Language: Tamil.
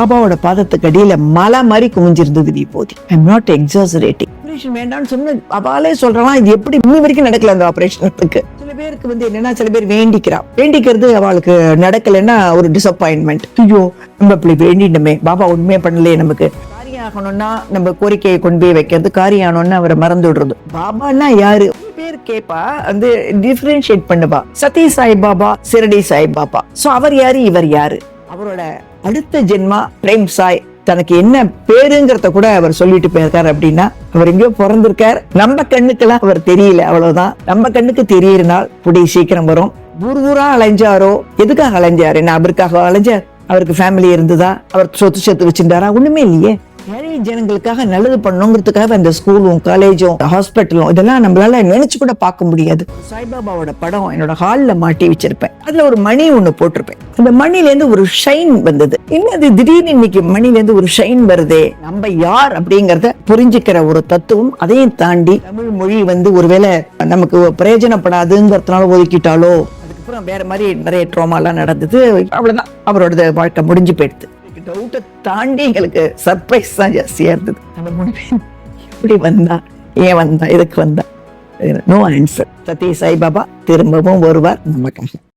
பாபாவோட பாதத்துக்கு அடியில மலை மாதிரி குவிஞ்சிருந்தது விபூதி I am not exaggerating operation வேண்டாம்னு சொன்ன அவளே சொல்றான் இது எப்படி இன்னி வரைக்கும் நடக்கல அந்த ஆபரேஷனுக்கு சில பேருக்கு வந்து என்னன்னா சில பேர் வேண்டிக்கிறா. வேண்டிக்கிறது அவளுக்கு நடக்கலைன்னா ஒரு டிசப்பாயின்மெண்ட் ஐயோ நம்ம இப்படி வேண்டிட்டோமே பாபா உண்மையே பண்ணலையே நமக்கு. காரியம் ஆகணும்னா நம்ம கோரிக்கையை கொண்டு போய் வைக்கிறது காரியம் ஆகணும்னா அவரை மறந்து விடுறது. பாபான்னா யாரு? பேர் கேப்பா வந்து டிஃபரன்ஷியேட் பண்ணுவா. சத்ய சாய் பாபா சிரடி சாய் பாபா. சோ அவர் யாரு? இவர் யாரு? அவரோட அடுத்த ஜென்மா பிரேம் சாய் தனக்கு என்ன பேருங்கிறத கூட அவர் சொல்லிட்டு போயிருக்காரு அப்படின்னா அவர் எங்கேயோ பிறந்திருக்கார். நம்ம கண்ணுக்கெல்லாம் அவர் தெரியல அவ்வளவுதான். நம்ம கண்ணுக்கு தெரியற நாள் புடி சீக்கிரம் வரும். ஊர் ஊரா அலைஞ்சாரோ? எதுக்காக அலைஞ்சாரு? என்ன அவருக்காக அலைஞ்சார்? அவருக்கு ஃபேமிலி இருந்ததா? அவர் சொத்து சொத்து வச்சிருந்தாரா? ஒண்ணுமே இல்லையே. ஏழை ஜனங்களுக்காக நல்லது பண்ணணுங்கிறதுக்காக அந்த ஸ்கூலும் காலேஜும் ஹாஸ்பிட்டலும் இதெல்லாம் நம்மளால நினைச்சு கூட பார்க்க முடியாது. சாய்பாபாவோட படம் என்னோட ஹாலில் மாட்டி வச்சிருப்பேன். அதுல ஒரு மணி ஒன்று போட்டிருப்பேன். அந்த மணிலேருந்து ஒரு ஷைன் வந்தது. என்னது திடீர்னு இன்னைக்கு மணிலேருந்து ஒரு ஷைன் வருதே? நம்ம யார் அப்படிங்கிறத புரிஞ்சுக்கிற ஒரு தத்துவம் அதையும் தாண்டி தமிழ் மொழி வந்து ஒருவேளை நமக்கு பிரயோஜனப்படாதுங்கிறதுனால ஒதுக்கிட்டாலோ? அதுக்கப்புறம் வேற மாதிரி நிறைய ட்ரோமாலாம் நடந்தது. அவ்வளோதான் அவரோட வாழ்க்கை முடிஞ்சு போயிடுது. டவுட்டை தாண்டி எங்களுக்கு சர்ப்ரைஸ் தான் ஜாஸ்தியா இருந்தது. நம்ம மூணு பேர் எப்படி வந்தா ஏன் வந்தா எதுக்கு வந்தா? நோ ஆன்சர் சத்ய சாய்பாபா திரும்பவும் வருவார் நமக்காக